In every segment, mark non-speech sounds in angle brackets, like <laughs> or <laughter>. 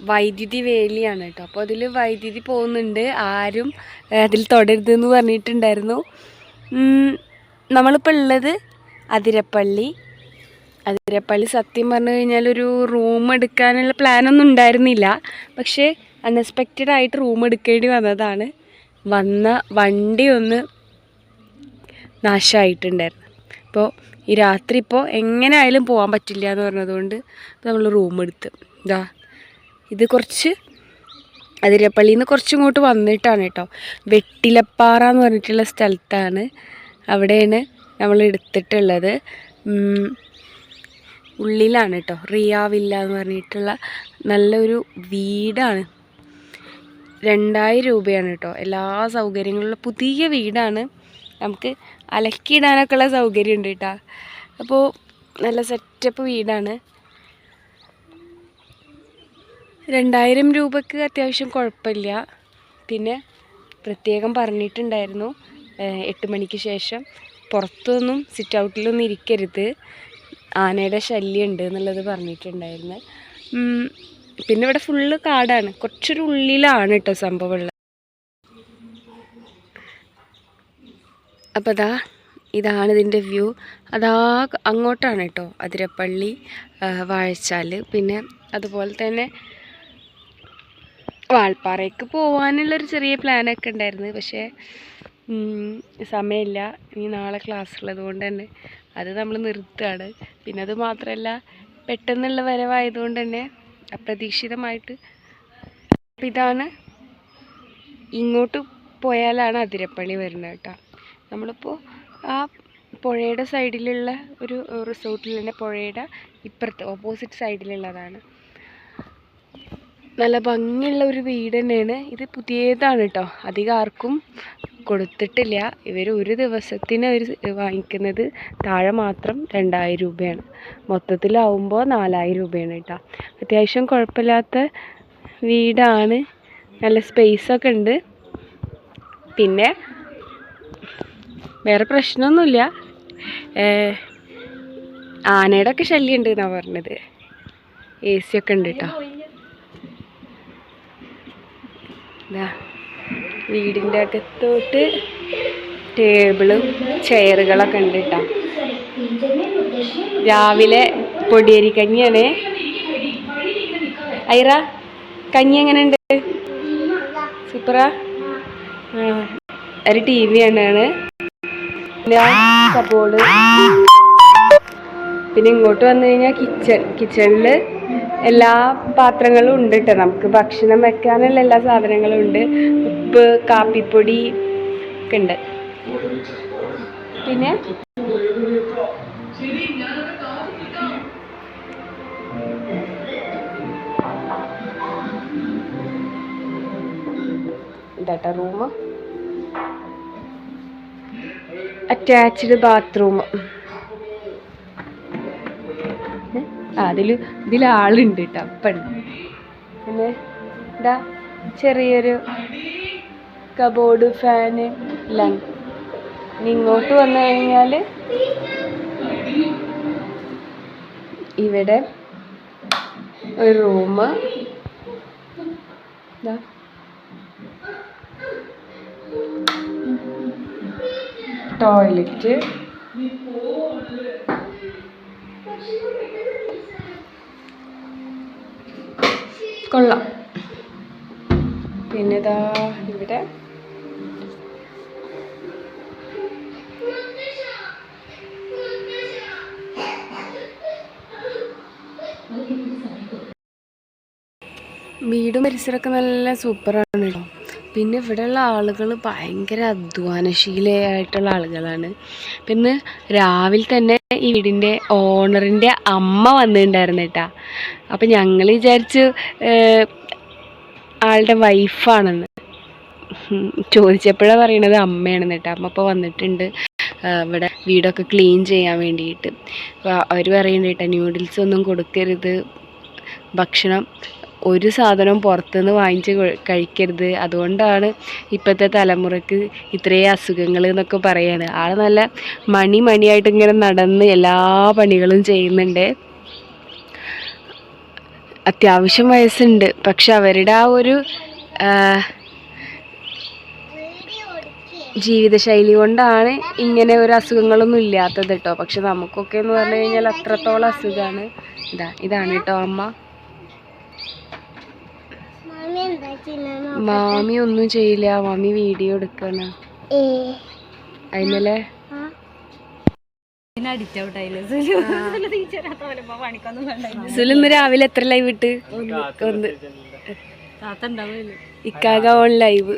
വൈദ്യുതി വേലിയാണ് കേട്ടോ. അപ്പോൾ അതിൽ വൈദ്യുതി പോകുന്നുണ്ട്. ആരും അതിൽ തൊടരുത് എന്ന് പറഞ്ഞിട്ടുണ്ടായിരുന്നു നമ്മളിപ്പോൾ ഉള്ളത് അതിരപ്പള്ളി. അതിരപ്പള്ളി സത്യം പറഞ്ഞു കഴിഞ്ഞാൽ ഒരു റൂം എടുക്കാനുള്ള പ്ലാനൊന്നും ഉണ്ടായിരുന്നില്ല. പക്ഷേ അൺഎക്സ്പെക്റ്റഡ് ആയിട്ട് റൂം എടുക്കേണ്ടി വന്നതാണ്. വന്ന വണ്ടി ഒന്ന് നാശമായിട്ടുണ്ടായിരുന്നു അപ്പോൾ ഈ രാത്രി ഇപ്പോൾ എങ്ങനെ ആയാലും പോകാൻ പറ്റില്ല എന്ന് പറഞ്ഞതുകൊണ്ട് നമ്മൾ റൂം എടുത്ത്. ഇതാ ഇത് കുറച്ച് അതിരപ്പള്ളിയിൽ നിന്ന് കുറച്ച് ഇങ്ങോട്ട് വന്നിട്ടാണ് കേട്ടോ. വെട്ടിലപ്പാറ എന്ന് പറഞ്ഞിട്ടുള്ള സ്ഥലത്താണ് അവിടെയാണ് നമ്മൾ എടുത്തിട്ടുള്ളത്. ഉള്ളിലാണ് കേട്ടോ. റിയാവില്ല എന്ന് പറഞ്ഞിട്ടുള്ള നല്ലൊരു വീടാണ്. രണ്ടായിരം രൂപയാണ് കേട്ടോ. എല്ലാ സൗകര്യങ്ങളുള്ള പുതിയ വീടാണ്. നമുക്ക് അലക്കിയിടാനൊക്കെ ഉള്ള സൗകര്യം ഉണ്ട് കേട്ടോ. അപ്പോൾ നല്ല സെറ്റപ്പ് വീടാണ്. രണ്ടായിരം രൂപക്ക് അത്യാവശ്യം കുഴപ്പമില്ല. പിന്നെ പ്രത്യേകം പറഞ്ഞിട്ടുണ്ടായിരുന്നു എട്ട് മണിക്ക് ശേഷം പുറത്തൊന്നും സിറ്റ് ഔട്ടിലൊന്നും ഇരിക്കരുത്. ആനയുടെ ശല്യം ഉണ്ട് എന്നുള്ളത് പറഞ്ഞിട്ടുണ്ടായിരുന്നു. പിന്നെ ഇവിടെ ഫുള്ള് കാടാണ്. കുറച്ചൊരു ഉള്ളിലാണ് കേട്ടോ സംഭവമുള്ളത്. അപ്പോൾ അതാ ഇതാണ് ഇതിന്റെ വ്യൂ അതാ അങ്ങോട്ടാണ് കേട്ടോ അതിരപ്പള്ളി വാഴച്ചാൽ പിന്നെ അതുപോലെ തന്നെ വാൾപ്പാറയ്ക്ക് പോകാനുള്ളൊരു ചെറിയ പ്ലാനൊക്കെ ഉണ്ടായിരുന്നു. പക്ഷേ സമയമില്ല. ഇനി നാളെ ക്ലാസ് ഉള്ളത് കൊണ്ട് തന്നെ അത് നമ്മൾ നിർത്തുകയാണ്. പിന്നെ അത് മാത്രമല്ല പെട്ടെന്നുള്ള വരവായതുകൊണ്ട് തന്നെ അപ്രതീക്ഷിതമായിട്ട് ഇതാണ് ഇങ്ങോട്ട് പോയാലാണ് അതിരപ്പള്ളി വരുന്നത് കേട്ടോ. നമ്മളിപ്പോൾ ആ പുഴയുടെ സൈഡിലുള്ള ഒരു റിസോർട്ടിൽ തന്നെ പുഴയുടെ ഇപ്പുറത്ത് ഓപ്പോസിറ്റ് സൈഡിലുള്ളതാണ് നല്ല ഭംഗിയുള്ള ഒരു വീട് തന്നെയാണ്. ഇത് പുതിയതാണ് കേട്ടോ അധികം ആർക്കും കൊടുത്തിട്ടില്ല. ഇവർ ഒരു ദിവസത്തിന് അവർ വാങ്ങിക്കുന്നത് താഴെ മാത്രം രണ്ടായിരം രൂപയാണ്. മൊത്തത്തിലാവുമ്പോൾ നാലായിരം രൂപയാണ് കേട്ടോ അത്യാവശ്യം കുഴപ്പമില്ലാത്ത വീടാണ്. നല്ല സ്പേസൊക്കെ ഉണ്ട്. പിന്നെ വേറെ പ്രശ്നമൊന്നുമില്ല. ആനയുടെ ഒക്കെ ശല്യം ഉണ്ട് എന്നാണ് പറഞ്ഞത്. എ സി ഒക്കെ ഉണ്ട് കേട്ടോ ഇതാ വീടിന്റെ അകത്തോട്ട് ടേബിളും ചെയറുകളൊക്കെ ഉണ്ട് കേട്ടോ. രാവിലെ പൊടിയരി കഞ്ഞിയാണ്. ഐറ കഞ്ഞി എങ്ങനെ ഉണ്ട് സൂപ്പറാ ഒരു ടി വി ആണ് പിന്നെ പിന്നെ ഇങ്ങോട്ട് വന്നു കഴിഞ്ഞാൽ കിച്ചൺ കിച്ചണിൽ എല്ലാ പാത്രങ്ങളും ഉണ്ട് കേട്ടോ നമുക്ക് ഭക്ഷണം വെക്കാനുള്ള എല്ലാ സാധനങ്ങളും ഉണ്ട്. ഉപ്പ് കാപ്പിപ്പൊടി ഒക്കെ ഉണ്ട്. പിന്നെ? ഇതാട്ടോ റൂം അറ്റാച്ച്ഡ് ബാത്റൂം അതിൽ ഇതിൽ ആളുണ്ട് കേട്ടോ അപ്പുണ്ട് പിന്നെ ഇതാ ചെറിയൊരു കബോർഡ് ഫാന് എല്ലാം. ഇനി ഇങ്ങോട്ട് വന്നു കഴിഞ്ഞാൽ ഇവിടെ ഒരു റൂം ഇതാ. ടോയ്ലറ്റ് കൊള്ളാം. പിന്നെ ഇതാ ഇവിടെ വീടും പരിസരമൊക്കെ നല്ല സൂപ്പറാണ് കേട്ടോ. പിന്നെ ഇവിടെയുള്ള ആളുകൾ ഭയങ്കര അധ്വാനശീലയായിട്ടുള്ള ആളുകളാണ്. പിന്നെ രാവിലെ തന്നെ ഈ വീടിന്റെ ഓണറിന്റെ അമ്മ വന്നിട്ടുണ്ടായിരുന്നു കേട്ടാ. അപ്പം ഞങ്ങൾ വിചാരിച്ച് ആളുടെ വൈഫാണെന്ന്. ചോദിച്ചപ്പോഴാണ് പറയണത് അമ്മയാണെന്ന് കേട്ടോ. അമ്മ ഇപ്പോൾ വന്നിട്ടുണ്ട്. ഇവിടെ വീടൊക്കെ ക്ലീൻ ചെയ്യാൻ വേണ്ടിയിട്ട്. അവർ പറയുന്നുണ്ട് കേട്ടോ ന്യൂഡിൽസ് ഒന്നും കൊടുക്കരുത്. ഭക്ഷണം ഒരു സാധനവും പുറത്തുനിന്ന് വാങ്ങിച്ച് കഴിക്കരുത്. അതുകൊണ്ടാണ് ഇപ്പോഴത്തെ തലമുറയ്ക്ക് ഇത്രയും അസുഖങ്ങൾ എന്നൊക്കെ പറയാണ് ആൾ നല്ല മണി മണിയായിട്ട് ഇങ്ങനെ നടന്ന് എല്ലാ പണികളും ചെയ്യുന്നുണ്ട്. അത്യാവശ്യം വയസ്സുണ്ട്. പക്ഷെ അവരുടെ ആ ഒരു ജീവിതശൈലി കൊണ്ടാണ് ഇങ്ങനെ ഒരു അസുഖങ്ങളൊന്നും ഇല്ലാത്തത് കേട്ടോ. പക്ഷെ നമുക്കൊക്കെ എന്ന് പറഞ്ഞു കഴിഞ്ഞാൽ അത്രത്തോളം അസുഖമാണ് ഇതാ ഇതാണ് കേട്ടോ അമ്മ. മാമി ഒന്നും ചെയ്യില്ല. മാമി വീഡിയോ എടുക്കാണ്. അതിനല്ലേ സുലിന്ന് ഇന്ന് രാവിലെ എത്ര ലൈവ് ഇട്ട്? ഒന്ന്. ഇക്കാക ഓൺ ലൈവ്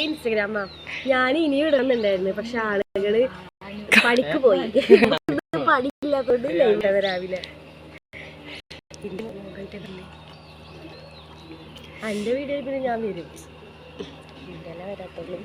ഇൻസ്റ്റഗ്രാമാ ഞാൻ ഇനിയും ഇടുന്നുണ്ടായിരുന്നു പക്ഷെ ആളുകൾ പണിക്ക് പോയി. <laughs> പണിക്കില്ലാത്തോണ്ട് ലൈവ് രാവിലെ. എന്റെ വീഡിയോയിൽ പിന്നെ ഞാൻ വരും. ഇന്നലെ വരാത്തുള്ളൂ